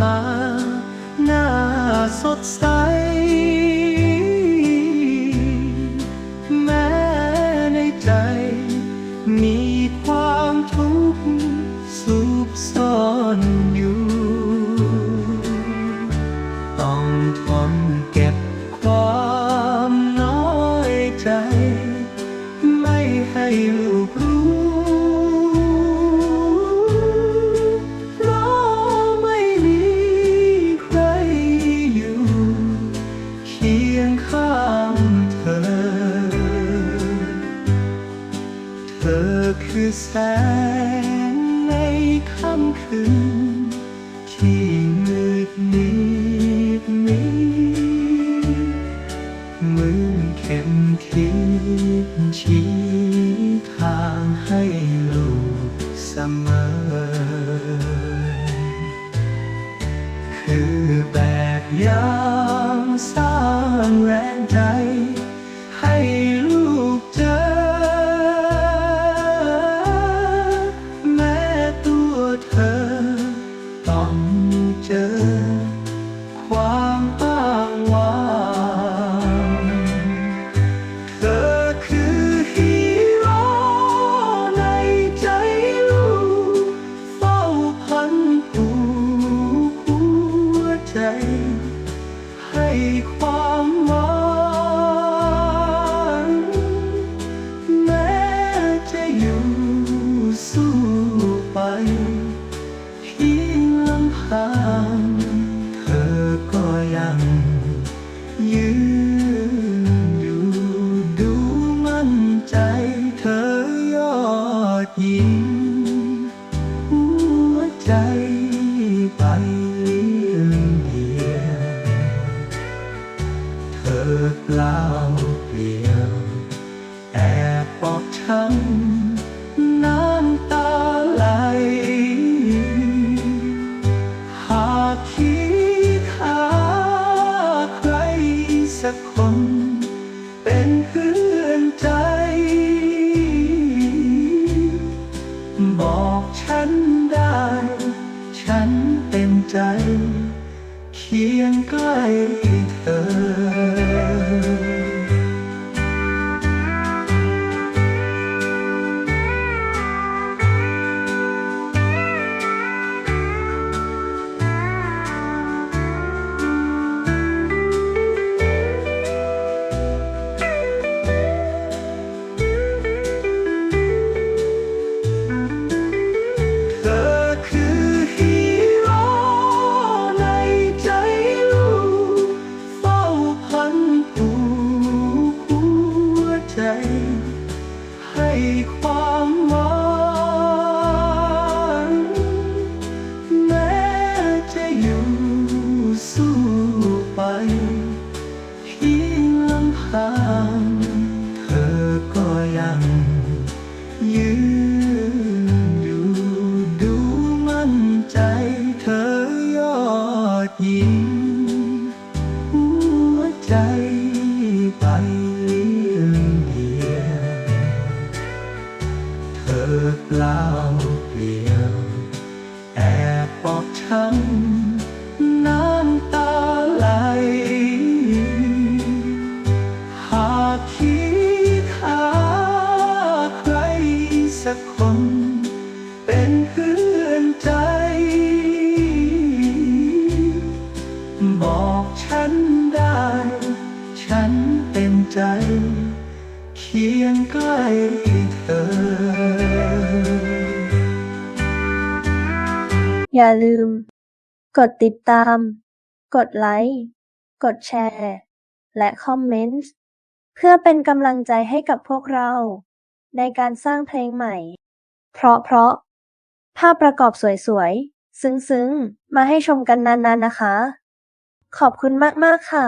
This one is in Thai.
มาหน้าสดใส แม้ในใจมีความทุกข์ซุกซ่อนอยู่ ต้องทนเก็บความน้อยใจ ไม่ให้ลูกรู้ อคือแสงในค่ำคืนที่มืดมิ ลำพังเธอก็ยังยืนอยู่ดูมั่นใจเธอยอดหญิง สักคน เป็นเพื่อนใจ บอกฉันได้ ฉันเต็มใจ เคียงใกล้ ดหญิงหัวใจไปเลี้ยงเดียวเธอกล่าวเปลี่ยวแอบบอกช้ำน้ำตาไหลหากคิดหาใครสักคน คียงใกล้เธอ อย่าลืม กดติดตาม กดไลค์ กดแชร์ และคอมเมนต์ เพื่อเป็นกำลังใจให้กับพวกเรา ในการสร้างเพลงใหม่ เพราะเพราะ ภาพประกอบสวยๆ ซึ้งๆ มาให้ชมกันนานๆนะคะ ขอบคุณมากๆค่ะ